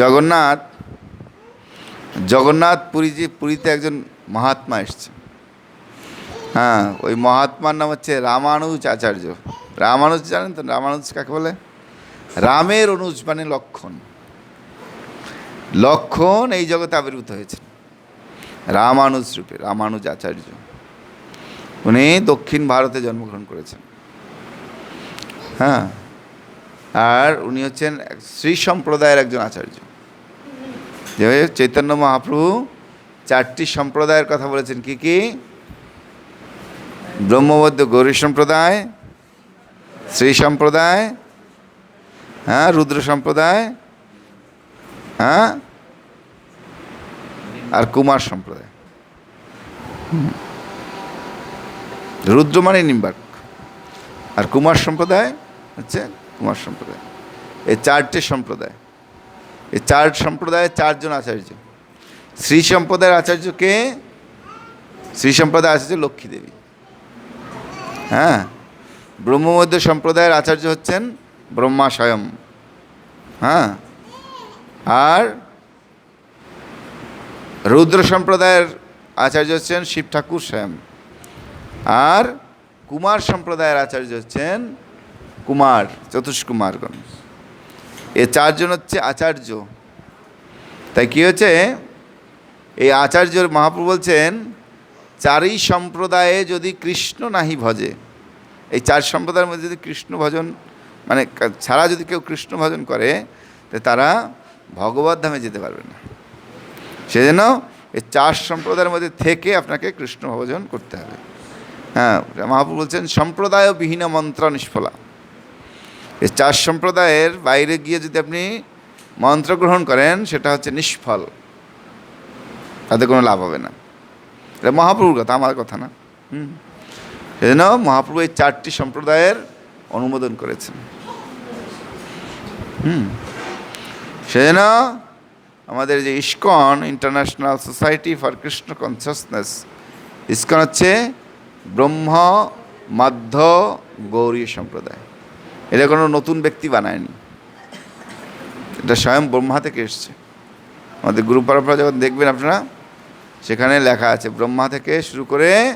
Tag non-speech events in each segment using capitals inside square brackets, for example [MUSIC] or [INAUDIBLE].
জগন্নাথ জগন্নাথ পুরী যে পুরীতে একজন মহাত্মা এসছে। হ্যাঁ ওই মহাত্মার নাম হচ্ছে রামানুজ আচার্য। রামানুজ জানেন তো? রামানুজ কাকে বলে? রামের অনুজ মানে লক্ষণ। লক্ষণ এই জগতে আবির্ভূত হয়েছে রামানুজ রূপে, রামানুজ আচার্য। উনি দক্ষিণ ভারতে জন্মগ্রহণ করেছেন। হ্যাঁ আর উনি হচ্ছেন শ্রী সম্প্রদায়ের একজন আচার্য। যে চৈতন্য মহাপ্রভু চারটি সম্প্রদায়ের কথা বলেছেন, কি কি? ব্রহ্মবদ্ধ গৌরী সম্প্রদায়, শ্রী সম্প্রদায় হ্যাঁ রুদ্র সম্প্রদায় হ্যাঁ আর কুমার সম্প্রদায়। রুদ্র মানে নিম্বার্ক। আর কুমার সম্প্রদায় হচ্ছে কুমার সম্প্রদায়। এই চারটে সম্প্রদায়। এই চার সম্প্রদায়ে চারজন আচার্য। শ্রী সম্প্রদায়ের আচার্যকে শ্রী সম্প্রদায় আচার্য লক্ষ্মী দেবী। হ্যাঁ? ব্রহ্মমধ্য সম্প্রদায়ের আচার্য হচ্ছেন ব্রহ্মা স্বয়ং। হ্যাঁ? আর রুদ্র সম্প্রদায়ের আচার্য হচ্ছেন শিব ঠাকুর স্বয়ং। আর কুমার সম্প্রদায়ের আচার্য হচ্ছেন কুমার চতুষ্কুমারগণ এ চারজন হচ্ছে আচার্য। তাই কি হচ্ছে এই আচার্য মহাপ্রভু বলছেন, চারই সম্প্রদায়ে যদি কৃষ্ণ নাহি ভজে, এই চার সম্প্রদায়ের মধ্যে যদি কৃষ্ণ ভজন মানে ছাড়া যদি কেউ কৃষ্ণ ভজন করে তারা ভগবত ধামে যেতে পারবে না। সেজন্য এই চার সম্প্রদায়ের মধ্যে থেকে আপনাকে কৃষ্ণ ভজন করতে হবে। হ্যাঁ মহাপ্রভু বলছেন সম্প্রদায় বিহীন মন্ত্র নিষ্ফলা। এই চার সম্প্রদায়ের বাইরে গিয়ে যদি আপনি মন্ত্র গ্রহণ করেন, সেটা হচ্ছে নিষ্ফল। তাতে কোনো লাভ হবে না। এটা মহাপ্রভুর কথা, আমার কথা না। হুম। সেজন্য মহাপ্রভু এই চারটি সম্প্রদায়ের অনুমোদন করেছেন। হুম। সেজন্য আমাদের যে ISKCON international society for Krishna consciousness, ISKCON হচ্ছে ব্রহ্ম, মাধ্য গৌরী সম্প্রদায়। এটা কোনো নতুন ব্যক্তি বানায়নি। এটা স্বয়ং ব্রহ্মা থেকে এসছে। আমাদের গুরু পরম্পরা যখন দেখবেন আপনারা, সেখানে লেখা আছে, ব্রহ্মা থেকে শুরু করে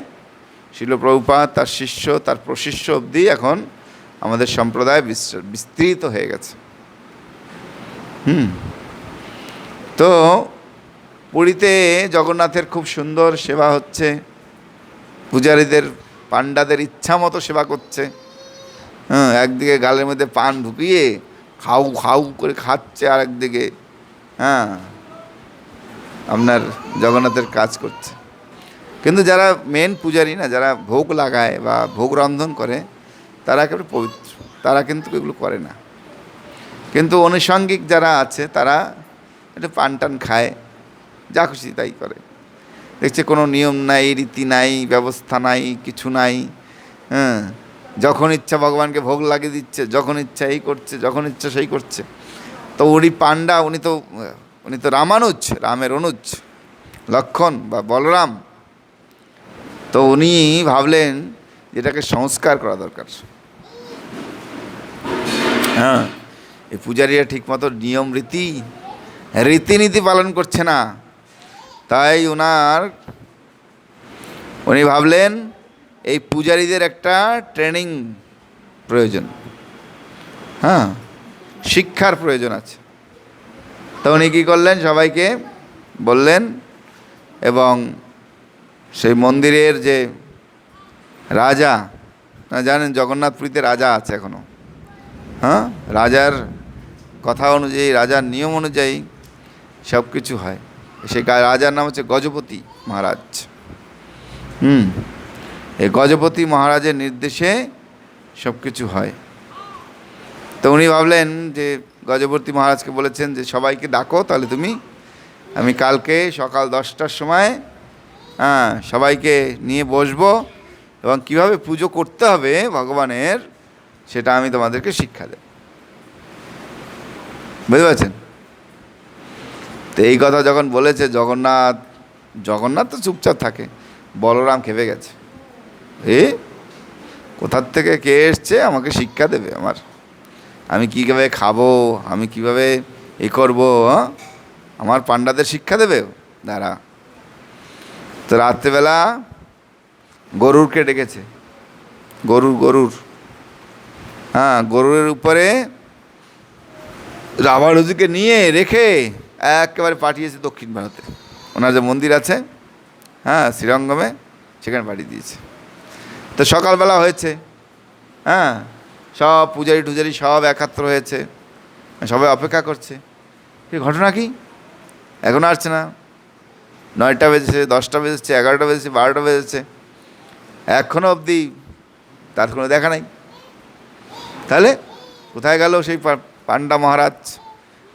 শিলপ্রভুপা তার শিষ্য, তার প্রশিষ্য অবধি এখন আমাদের সম্প্রদায় বিস- বিস্তৃত হয়ে গেছে। হুম। তো পুরীতে জগন্নাথের খুব সুন্দর সেবা হচ্ছে। পূজারীদের, পাণ্ডাদের ইচ্ছা মতো সেবা করছে। হ্যাঁ একদিকে গালের মধ্যে পান ঢুকিয়ে খাউ খাউ করে খাচ্ছে আর একদিকে হ্যাঁ আপনার জগন্নাথের কাজ করছে। কিন্তু যারা মেন পূজারী না, যারা ভোগ লাগায় বা ভোগ রন্ধন করে, তারা একেবারে পবিত্র। তারা কিন্তু এগুলো করে না। কিন্তু অনুষঙ্গিক যারা আছে, তারা একটু পান টান খায়, যা খুশি তাই করে। দেখছে কোনো নিয়ম নাই, রীতি নাই, ব্যবস্থা নাই, কিছু নাই হ্যাঁ। যখন ইচ্ছা ভগবানকে ভোগ লাগিয়ে দিচ্ছে, যখন ইচ্ছা এই করছে, যখন ইচ্ছা সেই করছে। তো উনি পাণ্ডা, উনি তো উনি তো রামানুজ, রামের অনুজ, লক্ষণ বা বলরাম। তো উনি ভাবলেন এটাকে সংস্কার করা দরকার। হ্যাঁ এই পূজারীরা ঠিকমতো নিয়ম, রীতি, রীতিনীতি পালন করছে না। তাই ওনার উনি ভাবলেন এই পূজারীদের একটা ট্রেনিং প্রয়োজন। হ্যাঁ শিক্ষার প্রয়োজন আছে। তো উনি কী করলেন? সবাইকে বললেন এবং সেই মন্দিরের যে রাজা না জানেন জগন্নাথপুরীতে রাজা আছে এখনও। হ্যাঁ রাজার কথা অনুযায়ী, রাজার নিয়ম অনুযায়ী সব কিছু হয়। সেই রাজার নাম হচ্ছে গজপতি মহারাজ। হুম। এই গজপতি মহারাজের নির্দেশে সব কিছু হয়। তো উনি ভাবলেন যে গজপতি মহারাজকে বলেছেন যে সবাইকে ডাকো, তাহলে তুমি, আমি কালকে সকাল দশটার সময় হ্যাঁ সবাইকে নিয়ে বসবো এবং কীভাবে পুজো করতে হবে ভগবানের, সেটা আমি তোমাদেরকে শিক্ষা দেব। বুঝতে পারছেন? তো এই কথা যখন বলেছে, জগন্নাথ জগন্নাথ তো চুপচাপ থাকে, বলরাম খেপে গেছে। এ? কোথার থেকে কে এসছে? আমাকে শিক্ষা দেবে আমার। আমি কীভাবে খাব? আমি কীভাবে এ করব? আমার পাণ্ডাদের শিক্ষা দেবে? দাঁড়া। তো রাত্রেবেলা গরুরকে ডেকেছে। গরুর গরুর। হ্যাঁ গরুরের উপরে রাবারুজিকে নিয়ে রেখে একেবারে পাঠিয়েছে দক্ষিণ ভারতে। ওনার যে মন্দির আছে হ্যাঁ শ্রীরঙ্গমে, সেখানে পাঠিয়ে দিয়েছে। তো সকালবেলা হয়েছে। হ্যাঁ সব পূজারি টুজারি সব একাত্র হয়েছে। সবাই অপেক্ষা করছে। ঘটনা কি? এখন আসছে না। নয়টা বেজেছে, দশটা বেজেছে, এগারোটা বেজেছে, বারোটা বেজেছে। এখনও অবধি তার কোনো দেখা নাই। তাহলে কোথায় গেল সেই পাণ্ডা মহারাজ?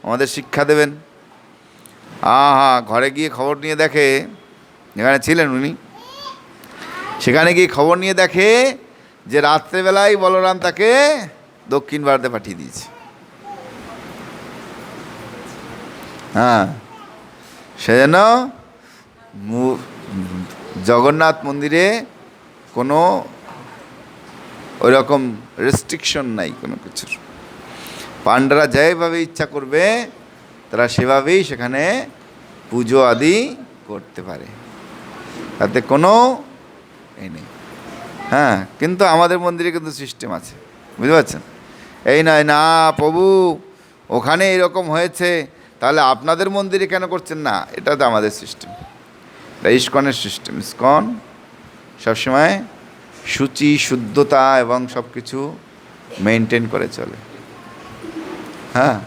আমাদের শিক্ষা দেবেন। আহা, ঘরে গিয়ে খবর নিয়ে দেখে যেখানে ছিলেন উনি। সেখানে গিয়ে খবর নিয়ে দেখে যে রাত্রেবেলায় বলরাম তাকে দক্ষিণ ভারতে পাঠিয়ে দিয়েছে। হ্যাঁ সেজন্য জগন্নাথ মন্দিরে কোনো ওই রকম রেস্ট্রিকশন নাই কোনো কিছুর। পাণ্ডারা যেভাবে ইচ্ছা করবে, তারা সেভাবেই সেখানে পুজো আদি করতে পারে। তাতে কোনো এই নেই। হ্যাঁ কিন্তু আমাদের মন্দিরে কিন্তু সিস্টেম আছে। বুঝতে পারছেন? এই নয়, না, প্রভু, ওখানে এরকম হয়েছে, তাহলে আপনাদের মন্দিরে কেন করছেন? না, এটা তো আমাদের সিস্টেম এটা ইস্কনের সিস্টেম ইস্কন সবসময় সূচি, শুদ্ধতা এবং সব কিছু মেনটেন করে চলে। হ্যাঁ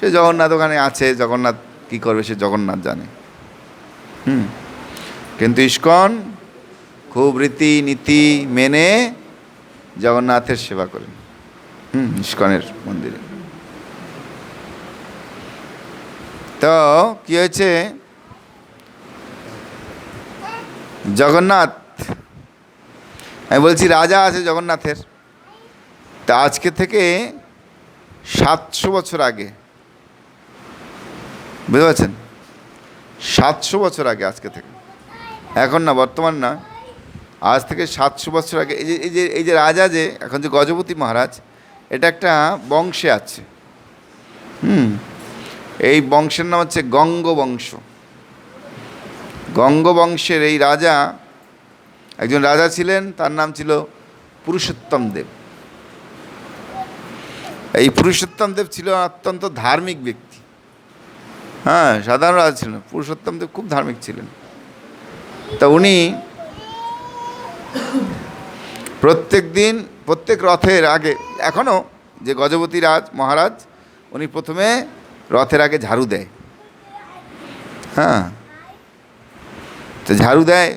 সে জগন্নাথ ওখানে আছে, জগন্নাথ কী করবে সে জগন্নাথ জানে। হুম, কিন্তু ইস্কন খুব রীতি নীতি মেনে জগন্নাথের সেবা করেন। হুম, ইস্কনের মন্দিরে। তো, কি হয়েছে? জগন্নাথ, আমি বলছি রাজা আছে জগন্নাথের। তা আজকে থেকে সাতশো বছর আগে, বুঝতে পারছেন? সাতশো বছর আগে আজকে থেকে। এখন না, বর্তমান না। আজ থেকে সাতশো বছর আগে, এই যে এই যে এই যে রাজা যে, এখন যে গজপতি মহারাজ, এটা একটা বংশে আছে। হুম, এই বংশের নাম হচ্ছে গঙ্গবংশ। গঙ্গবংশের এই রাজা, একজন রাজা ছিলেন, তার নাম ছিল পুরুষোত্তম দেব। এই পুরুষোত্তম দেব ছিল অত্যন্ত ধার্মিক ব্যক্তি। হ্যাঁ সাধারণ রাজা ছিলেন। পুরুষোত্তম দেব খুব ধার্মিক ছিলেন। তা উনি প্রত্যেক দিন, প্রত্যেক রথের আগে এখনও যে গজপতি রাজ, মহারাজ, উনি প্রথমে রথের আগে ঝাড়ু দেয়। হ্যাঁ। তো ঝাড়ু দেয়,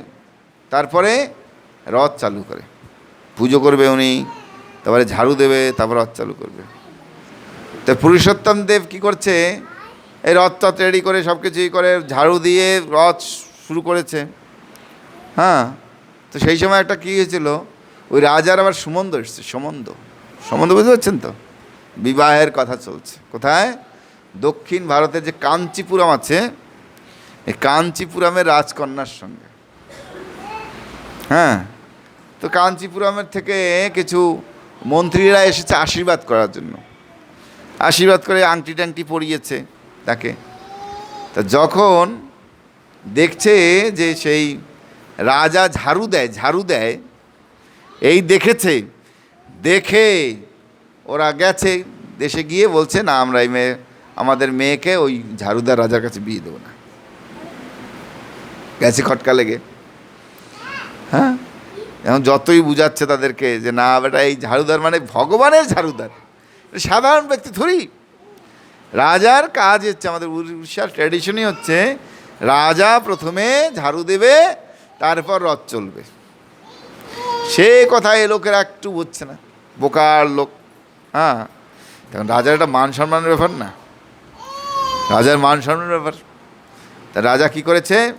তারপরে রথ চালু করে। পুজো করবে উনি, তারপরে ঝাড়ু দেবে, তারপর রথ চালু করবে। তো পুরুষোত্তম দেব কী করছে? এই রথ টথ রেডি করে সব কিছুই করে ঝাড়ু দিয়ে রথ শুরু করেছে। হ্যাঁ। তো সেই সময় একটা কী হয়েছিল? ওই রাজার আবার সুমন্দ এসছে সম্বন্ধ সম্বন্ধ বুঝতে পারছেন তো? বিবাহের কথা চলছে। কোথায়? দক্ষিণ ভারতের যে কাঞ্চিপুরম আছে, এই কাঞ্চিপুরমের রাজকন্যার সঙ্গে। হ্যাঁ? তো কাঞ্চিপুরমের থেকে কিছু মন্ত্রীরা এসেছে আশীর্বাদ করার জন্য। আশীর্বাদ করে আংটি টাংটি পরিয়েছে তাকে। তা যখন দেখছে যে সেই রাজা ঝাড়ু দেয় ঝাড়ু দেয়। এই দেখেছে, দেখে ওরা গেছে, দেশে গিয়ে বলছে, না, আমরা এই মেয়ে, আমাদের মেয়েকে ওই ঝাড়ুদার রাজার কাছে বিয়ে দেবো না। গেছে খটকা লেগে। হ্যাঁ? এখন যতই বুঝাচ্ছে তাদেরকে যে, না, বেটা, এই ঝাড়ুদার মানে ভগবানের ঝাড়ুদার। সাধারণ ব্যক্তি থরি। রাজার কাজ হচ্ছে, আমাদের উড়িষ্যার ট্র্যাডিশনই হচ্ছে, রাজা প্রথমে ঝাড়ু দেবে তারপর রথ চলবে। সে কথা এ লোকেরা একটু বুঝছে না। বোকার লোক হ্যাঁ? তখন রাজার একটা মান সম্মানের ব্যাপার না। রাজার মান সম্মানের ব্যাপার। তা রাজা কি করেছে?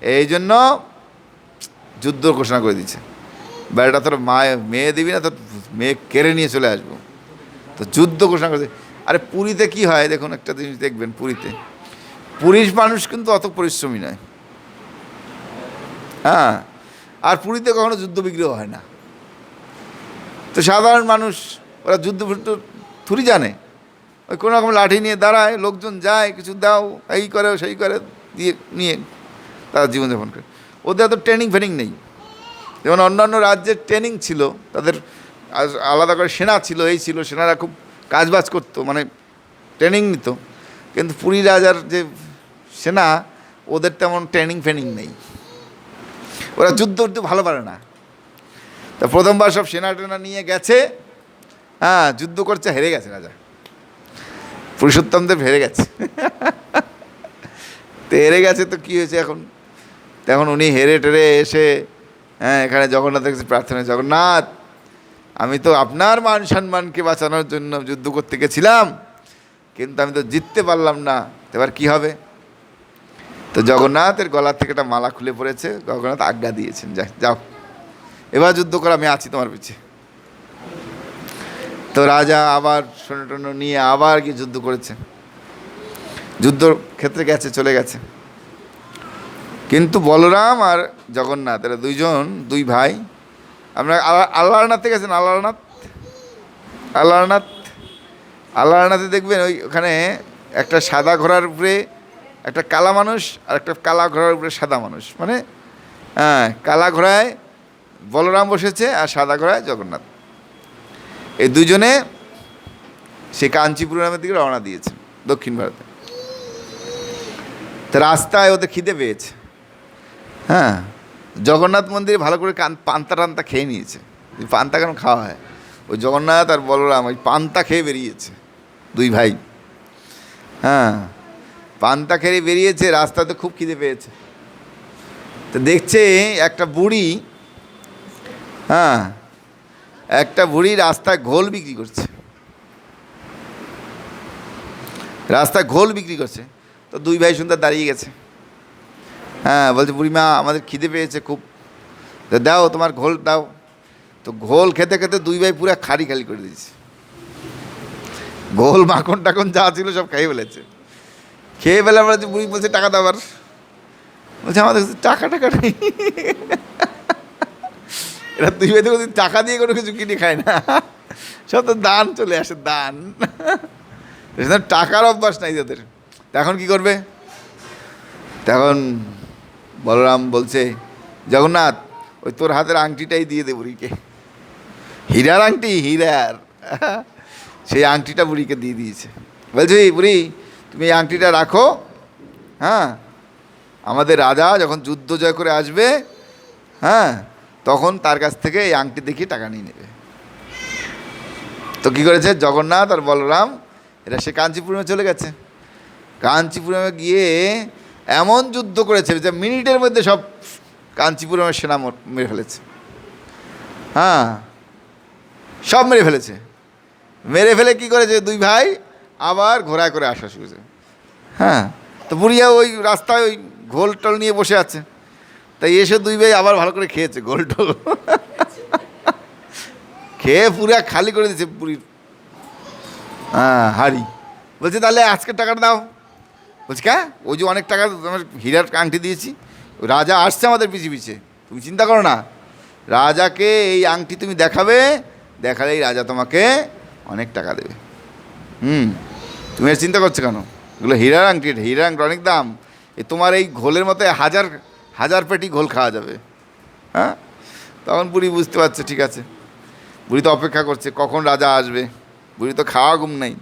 এই জন্য যুদ্ধ ঘোষণা করে দিচ্ছে বেড়াটা তোর মায়ে, মেয়ে দিবি না তোর মেয়ে কেড়ে নিয়ে চলে আসব। তো যুদ্ধ ঘোষণা করেছে। আরে পুরীতে কি হয়? দেখুন একটা জিনিস দেখবেন পুরীতে। পুরীর মানুষ কিন্তু অত পরিশ্রমী নয়। হ্যাঁ। আর পুরীতে কখনো যুদ্ধ বিগ্রহ হয় না। তো সাধারণ মানুষ, ওরা যুদ্ধ থুরি জানে। ওই কোনো রকম লাঠি নিয়ে দাঁড়ায়, লোকজন যায়, কিছু দাও, এই করে, সেই করে, দিয়ে নিয়ে তারা জীবনযাপন করে। ওদের এত ট্রেনিং ফেনিং নেই। যেমন অন্যান্য রাজ্যের ট্রেনিং ছিল, তাদের আলাদা করে সেনা ছিল, এই ছিল, সেনারা খুব কাজবাজ করতো মানে ট্রেনিং নিত। কিন্তু পুরী রাজার যে সেনা, ওদের তেমন ট্রেনিং ফেনিং নেই। ওরা যুদ্ধ করতে ভালো পারে না। তা প্রথমবার সব সেনা টেনা নিয়ে গেছে। হ্যাঁ যুদ্ধ করছে, হেরে গেছে রাজা। পুরুষোত্তমদেব হেরে গেছে। [LAUGHS] তো হেরে গেছে তো কী হয়েছে এখন? তখন উনি হেরে টেরে এসে হ্যাঁ এখানে জগন্নাথের কাছে প্রার্থনা জগন্নাথ, আমি তো আপনার মান সম্মানকে বাঁচানোর জন্য যুদ্ধ করতে গেছিলাম, কিন্তু আমি তো জিততে পারলাম না। এবার কী হবে? তো জগন্নাথের গলার থেকে একটা মালা খুলে পড়েছে, জগন্নাথ আজ্ঞা দিয়েছেন যা যাও। এবার যুদ্ধ করে, আমি আছি তোমার পিছিয়ে তো রাজা আবার সৈন্য নিয়ে আবার গিয়ে যুদ্ধ করেছে যুদ্ধ ক্ষেত্রে গেছে, চলে গেছে। কিন্তু বলরাম আর জগন্নাথ, এরা দুইজন, দুই ভাই। আপনার আল্লাহ আল্লাহনাথে গেছেন আল্লাহনাথ আল্লাহনাথ আল্লাহনাথে দেখবেন ওই ওখানে একটা সাদা ঘোড়ার উপরে একটা কালা মানুষ আর একটা কালা ঘোড়ার উপরে সাদা মানুষ। মানে হ্যাঁ কালা ঘোড়ায় বলরাম বসেছে আর সাদা ঘোড়ায় জগন্নাথ। এই দুজনে সে কাঞ্চিপুরমের দিকে রওনা দিয়েছে দক্ষিণ ভারতে। তো রাস্তায় ওদের খিদে পেয়েছে। হ্যাঁ জগন্নাথ মন্দিরে ভালো করে কান, পান্তা টান্তা খেয়ে নিয়েছে। পান্তা কেন খাওয়া হয়? ওই জগন্নাথ আর বলরাম ওই পান্তা খেয়ে বেরিয়েছে, দুই ভাই। হ্যাঁ পান্তা খেয়ে বেরিয়েছে, রাস্তাতে খুব খিদে পেয়েছে। তো দেখছে একটা বুড়ি হ্যাঁ একটা বুড়ি রাস্তায় ঘোল বিক্রি করছে। রাস্তায় ঘোল বিক্রি করছে। তো দুই ভাই সুন্দর দাঁড়িয়ে গেছে। হ্যাঁ বলছে, বুড়িমা, আমাদের খিদে পেয়েছে খুব। তো দাও, তোমার ঘোল দাও। তো ঘোল খেতে খেতে দুই ভাই পুরো খালি খালি করে দিয়েছে। ঘোল, মাখন টাখন যা ছিল সব খেয়ে ফেলেছে। খেয়ে ফেলে আমরা বুড়ি বলছে, টাকা দাও আবার। বলছে, আমাদের টাকা টাকা নেই। এরা দুই ভাই তো টাকা দিয়ে কোনো কিছু কিনে খায় না। সব তো দান চলে আসে, দান। টাকার অভ্যাস নাই তাদের এখন কি করবে? তখন বলরাম বলছে, জগন্নাথ, ওই তোর হাতের আংটিটাই দিয়ে দে বুড়িকে। হীরার আংটি, হীরার। সেই আংটিটা বুড়িকে দিয়ে দিয়েছে। বলছি বুড়ি তুমি এই আংটিটা রাখো হ্যাঁ? আমাদের রাজা যখন যুদ্ধ জয় করে আসবে হ্যাঁ তখন তার কাছ থেকে এই আংটি দেখিয়ে টাকা নিয়ে নেবে। তো কী করেছে? জগন্নাথ আর বলরাম, এরা সে কাঞ্চিপুরমে চলে গেছে। কাঞ্চিপুরমে গিয়ে এমন যুদ্ধ করেছে যে মিনিটের মধ্যে সব কাঞ্চিপুরমের সেনা মেরে ফেলেছে। হ্যাঁ সব মেরে ফেলেছে। মেরে ফেলে কি করেছে? দুই ভাই আবার ঘোড়ায় করে আসা শুরু করেছে। হ্যাঁ। তো বুড়িয়া ওই রাস্তায় ওই ঘোল টোল নিয়ে বসে আছে। তাই এসে দুই ভাই আবার ভালো করে খেয়েছে গোল টোল। খেয়ে পুরা খালি করে দিয়েছে পুরীর হ্যাঁ হাড়ি। বলছে তাহলে আজকের টাকাটা দাও। বলছি কে? ওই যে অনেক টাকা তোমার হীরার আংটি দিয়েছি। রাজা আসছে আমাদের পিছিয়ে পিছিয়ে তুমি চিন্তা করো না। রাজাকে এই আংটি তুমি দেখাবে দেখালেই রাজা তোমাকে অনেক টাকা দেবে। হুম, তুমি আর চিন্তা করছ কেন? এগুলো হীরার আংটি হীরার আংটি অনেক দাম। এ তোমার এই ঘোলের মতো হাজার হাজার পেটি ঘোল খাওয়া যাবে। হ্যাঁ? তখন বুড়ি বুঝতে পারছে, ঠিক আছে। বুড়ি তো অপেক্ষা করছে, কখন রাজা আসবে? বুড়ি তো খাওয়া ঘুম নাই।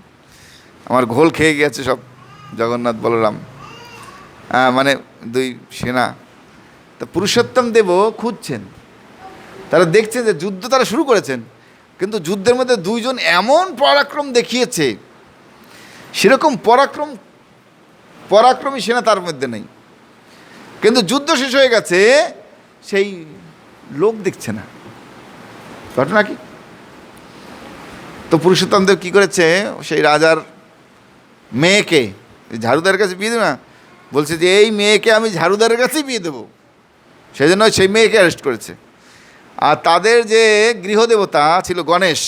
আমার ঘোল খেয়ে গেছে সব জগন্নাথ বলরাম। হ্যাঁ মানে দুই সেনা। তা পুরুষোত্তম দেবও খুঁজছেন। তারা দেখছেন যে যুদ্ধ তারা শুরু করেছেন। কিন্তু যুদ্ধের মধ্যে দুইজন এমন পরাক্রম দেখিয়েছে। সেরকম পরাক্রম, পরাক্রমী সেনা তার মধ্যে নেই। কিন্তু যুদ্ধ শেষ হয়ে গেছে, সেই লোক দেখছে না। ঘটনা কি? তো পুরুষোত্তম দেব কী করেছে? সেই রাজার মেয়েকে, ঝাড়ুদারের কাছে বিয়ে দেবে না, বলছে যে এই মেয়েকে আমি ঝাড়ুদারের কাছেই বিয়ে দেবো। সেই জন্য সেই মেয়েকে অ্যারেস্ট করেছে। আর তাদের যে গৃহদেবতা ছিল গণেশ,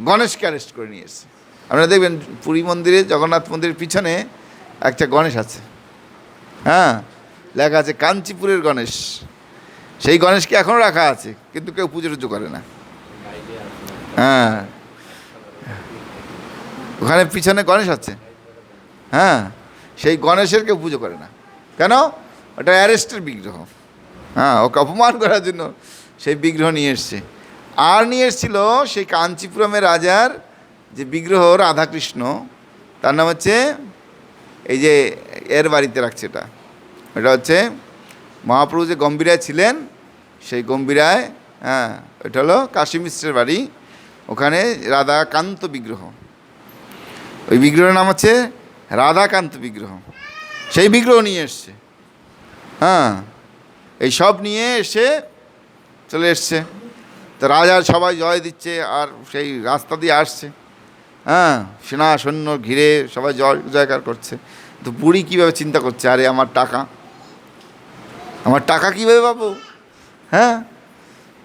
গণেশকে অ্যারেস্ট করে নিয়ে এসেছে। আপনারা দেখবেন পুরী মন্দিরে, জগন্নাথ মন্দিরের পিছনে একটা গণেশ আছে। হ্যাঁ লেখা আছে কাঞ্চিপুরের গণেশ। সেই গণেশকে এখনও রাখা আছে, কিন্তু কেউ পুজো টুজো করে না। হ্যাঁ। ওখানে পিছনে গণেশ আছে। হ্যাঁ সেই গণেশের কেউ পুজো করে না। কেন? ওটা অ্যারেস্টের বিগ্রহ। হ্যাঁ ওকে অপমান করার জন্য সেই বিগ্রহ নিয়ে এসছে। আর নিয়ে এসেছিল সেই কাঞ্চিপুরমের রাজার যে বিগ্রহ রাধাকৃষ্ণ, তার নাম হচ্ছে এই যে এর বাড়িতে রাখছে এটা। এটা হচ্ছে মহাপ্রভু যে গম্ভীরায় ছিলেন, সেই গম্ভীরায় হ্যাঁ এটা হলো কাশী মিশ্রের বাড়ি, ওখানে রাধাকান্ত বিগ্রহ। ওই বিগ্রহের নাম হচ্ছে রাধাকান্ত বিগ্রহ। সেই বিগ্রহ নিয়ে এসছে। হ্যাঁ এই সব নিয়ে এসে চলে এসছে। তো রাজার সবাই জয় দিচ্ছে আর সেই রাস্তা দিয়ে আসছে। হ্যাঁ সেনা সৈন্য ঘিরে সবাই জয়, জয়কার করছে। তো বুড়ি কীভাবে চিন্তা করছে? আরে, আমার টাকা। আমার টাকা কীভাবে পাবো? হ্যাঁ?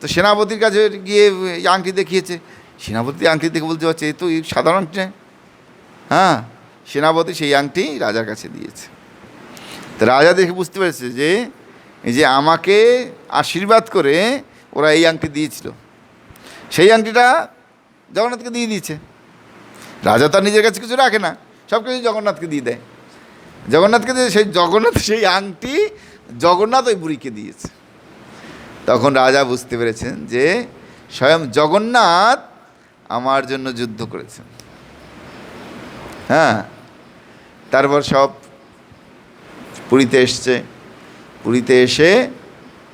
তো সেনাপতির কাছে গিয়ে আংটি দেখিয়েছে। সেনাপতি আংটি দেখে বলতে পারছে তো সাধারণ হ্যাঁ সেনাপতি সেই আংটি রাজার কাছে দিয়েছে। তো রাজা দেখে বুঝতে পেরেছে যে, এই যে আমাকে আশীর্বাদ করে ওরা এই আংটি দিয়েছিল। সেই আংটিটা জগন্নাথকে দিয়ে দিয়েছে। রাজা তার নিজের কাছে কিছু রাখে না, সব কিছু জগন্নাথকে দিয়ে দেয়। জগন্নাথকে দিয়ে সেই জগন্নাথ, সেই আংটি জগন্নাথ ওই বুড়িকে দিয়েছে। তখন রাজা বুঝতে পেরেছেন যে স্বয়ং জগন্নাথ আমার জন্য যুদ্ধ করেছেন। হ্যাঁ তারপর সব পুরীতে এসছে। পুরীতে এসে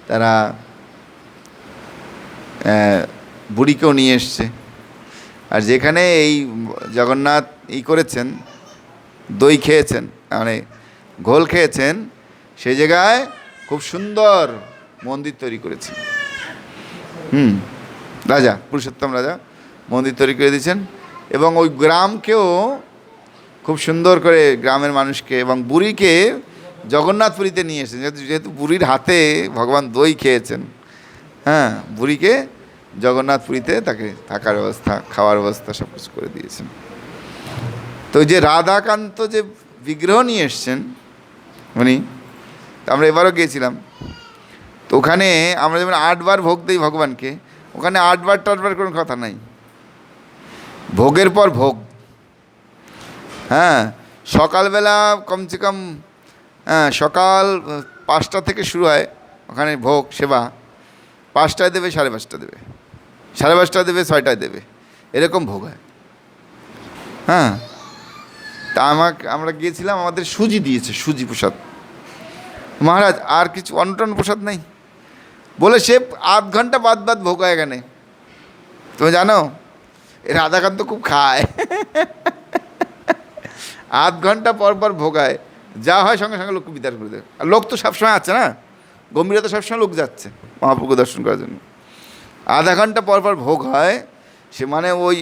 তারা বুড়িকেও নিয়ে এসছে। আর যেখানে এই জগন্নাথ ই করেছেন, দই খেয়েছেন মানে ঘোল খেয়েছেন সেই জায়গায় খুব সুন্দর মন্দির তৈরি করেছেন হুম, রাজা, পুরুষোত্তম রাজা মন্দির তৈরি করে দিয়েছেন এবং ওই গ্রামকেও খুব সুন্দর করে গ্রামের মানুষকে এবং বুড়িকে জগন্নাথপুরীতে নিয়ে এসেছেন। যেহেতু যেহেতু বুড়ির হাতে ভগবান দই খেয়েছেন হ্যাঁ বুড়িকে জগন্নাথপুরীতে তাকে থাকার ব্যবস্থা, খাওয়ার ব্যবস্থা সব কিছু করে দিয়েছেন। তো যে রাধাকান্ত যে বিগ্রহ নিয়ে এসছেন, উনি আমরা এবারও গিয়েছিলাম। তো ওখানে আমরা যেমন আটবার ভোগ দিই ভগবানকে, ওখানে আটবার টাটবার কোনো কথা নাই। ভোগের পর ভোগ। হ্যাঁ সকালবেলা কমসে কম হ্যাঁ সকাল পাঁচটা থেকে শুরু হয় ওখানে ভোগ, সেবা। পাঁচটায় দেবে, সাড়ে পাঁচটা দেবে। সাড়ে পাঁচটা দেবে, ছয়টায় দেবে। এরকম ভোগ হয়। হ্যাঁ। তা আমাকে, আমরা গিয়েছিলাম, আমাদের সুজি দিয়েছে, সুজি প্রসাদ। মহারাজ, আর কিছু অন্নটন প্রসাদ নেই? বলে, সে আধ ঘণ্টা বাদ বাদ ভোগ হয় এখানে। তুমি জানো এর রাধাকান্ত খুব খায়। আধ ঘণ্টা পর পর ভোগায় যা হয় সঙ্গে সঙ্গে লোককে বিদার করে দেয়। আর লোক তো সবসময় আছে না? গম্ভীরা তো সবসময় লোক যাচ্ছে মহাপ্রভু দর্শন করার জন্য। আধা ঘণ্টা পর পর ভোগ হয়, সে মানে ওই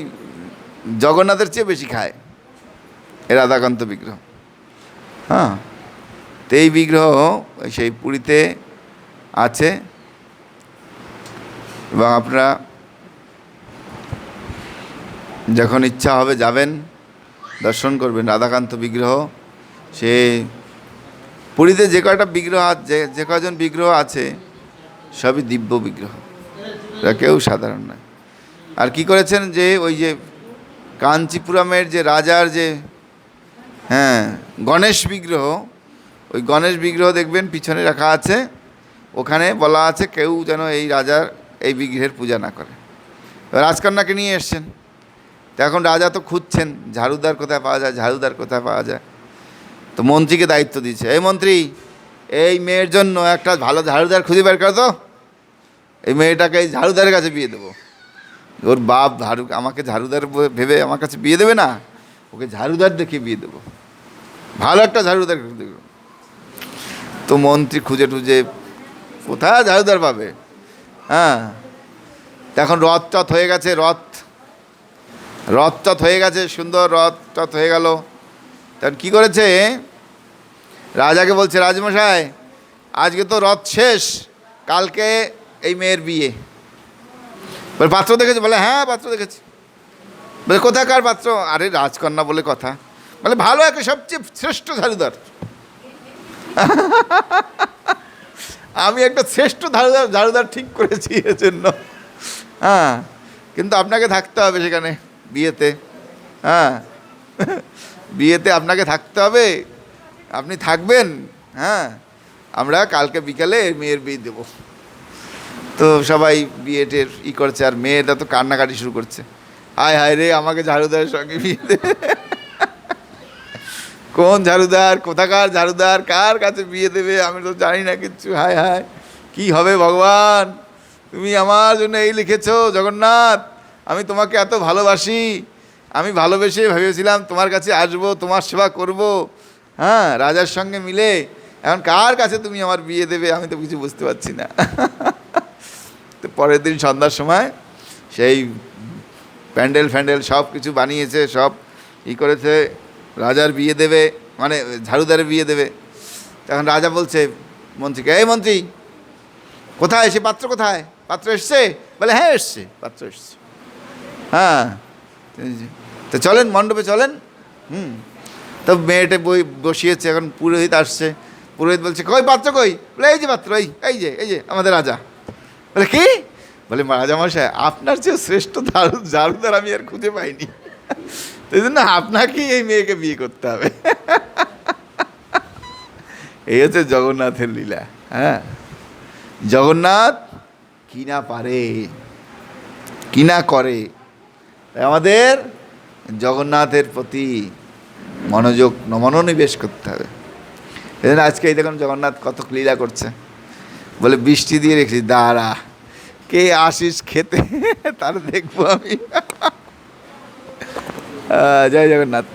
জগন্নাথের চেয়ে বেশি খায়, এর রাধাকান্ত বিগ্রহ। হ্যাঁ তো এই বিগ্রহ সেই পুরীতে আছে। এবং আপনারা যখন ইচ্ছা হবে যাবেন, দর্শন করবেন রাধাকান্ত বিগ্রহ। সে পুরীতে যে কয়টা বিগ্রহ যে যে কজন বিগ্রহ আছে, সবই দিব্য বিগ্রহ। এরা কেউ সাধারণ নয়। আর কি করেছেন যে ওই যে কাঞ্চিপুরমের যে রাজার যে হ্যাঁ গণেশ বিগ্রহ, ওই গণেশ বিগ্রহ দেখবেন পিছনে রাখা আছে। ওখানে বলা আছে কেউ যেন এই রাজার, এই বিগ্রহের পূজা না করে। রাজকন্যাকে নিয়ে এসছেন। তো এখন রাজা তো খুঁজছেন, ঝাড়ুদার কোথায় পাওয়া যায়, ঝাড়ুদার কোথায় পাওয়া যায়। তো মন্ত্রীকে দায়িত্ব দিয়েছে এই মন্ত্রী, এই মেয়ের জন্য একটা ভালো ঝাড়ুদার খুঁজে বের কর তো এই মেয়েটাকে এই ঝাড়ুদারের কাছে বিয়ে দেবো। ওর বাপ ঝাড়ু, আমাকে ঝাড়ুদার ভেবে আমার কাছে বিয়ে দেবে না? ওকে ঝাড়ুদার দেখে বিয়ে দেবো। ভালো একটা ঝাড়ুদার দেবো। তো মন্ত্রী খুঁজে টুজে, কোথায় ঝাড়ুদার পাবে? হ্যাঁ? এখন রথ টথ হয়ে গেছে, রথ। রথ টথ হয়ে গেছে, সুন্দর রথ টথ হয়ে গেল। তখন কী করেছে? রাজাকে বলছে, রাজমশাই, আজকে তো রথ শেষ, কালকে এই মেয়ের বিয়ে। বলে, পাত্র দেখেছে? বলে হ্যাঁ পাত্র দেখেছি। বলে, কোথাকার পাত্র? আরে, রাজকন্যা বলে কথা। বলে, ভালো একে সবচেয়ে শ্রেষ্ঠ ঝাড়ুদার আমি একটা শ্রেষ্ঠ ঝাড়ুদার ঝাড়ুদার ঠিক করেছি এর জন্য হ্যাঁ কিন্তু আপনাকে থাকতে হবে সেখানে, বিয়েতে। হ্যাঁ বিয়েতে আপনাকে থাকতে হবে। আপনি থাকবেন হ্যাঁ আমরা কালকে বিকালে মেয়ের বিয়ে দেবো। তো সবাই বিয়েটের ই করছে আর মেয়েটা তো কান্নাকাটি শুরু করছে। হায় হায় রে, আমাকে ঝাড়ুদারের সঙ্গে বিয়ে কোন ঝাড়ুদার, কোথাকার ঝাড়ুদার, কার কাছে বিয়ে দেবে আমি তো জানি না কিচ্ছু। হায় হায়, কি হবে ভগবান? তুমি আমার জন্য এই লিখেছো, জগন্নাথ, আমি তোমাকে এত ভালোবাসি। আমি ভালোবেসে ভেবেছিলাম তোমার কাছে আসব, তোমার সেবা করব। হ্যাঁ রাজার সঙ্গে মিলে। এখন কার কাছে তুমি আমার বিয়ে দেবে আমি তো কিছু বুঝতে পারছি না। তো পরের দিন সন্ধ্যার সময় সেই প্যান্ডেল ফ্যান্ডেল সব কিছু বানিয়েছে, সব ই করেছে। রাজার বিয়ে দেবে মানে ঝাড়ুদারের বিয়ে দেবে। তখন রাজা বলছে মন্ত্রীকে, এই মন্ত্রী, কোথায়? এসে পাত্র কোথায়? পাত্র এসছে? বলে হ্যাঁ এসছে, পাত্র এসছে। হ্যাঁ তো চলেন, মণ্ডপে চলেন। হুম, তো মেয়েটে বই বসিয়েছে, এখন পুরোহিত আসছে। পুরোহিত বলছে, কই পাত্র কই? বলে, এই যে পাত্র, এই এই যে এই যে, আমাদের রাজা। বলে, কি? বলে রাজামশাই আপনার চেয়ে শ্রেষ্ঠ দারু জারুদার আমি আর খুঁজে পাইনি। এই জন্য আপনাকেই এই মেয়েকে বিয়ে করতে হবে। এই হচ্ছে জগন্নাথের লীলা হ্যাঁ? জগন্নাথ কি না পারে, কি না করে আমাদের জগন্নাথের প্রতি মনোযোগ, মনোনিবেশ করতে হবে। এই আজকে এই দেখুন জগন্নাথ কত লীলা করছে। বলে বৃষ্টি দিয়ে রেখেছি দাঁড়া। কে আসিস খেতে? তার দেখব আমি। জয় জগন্নাথ।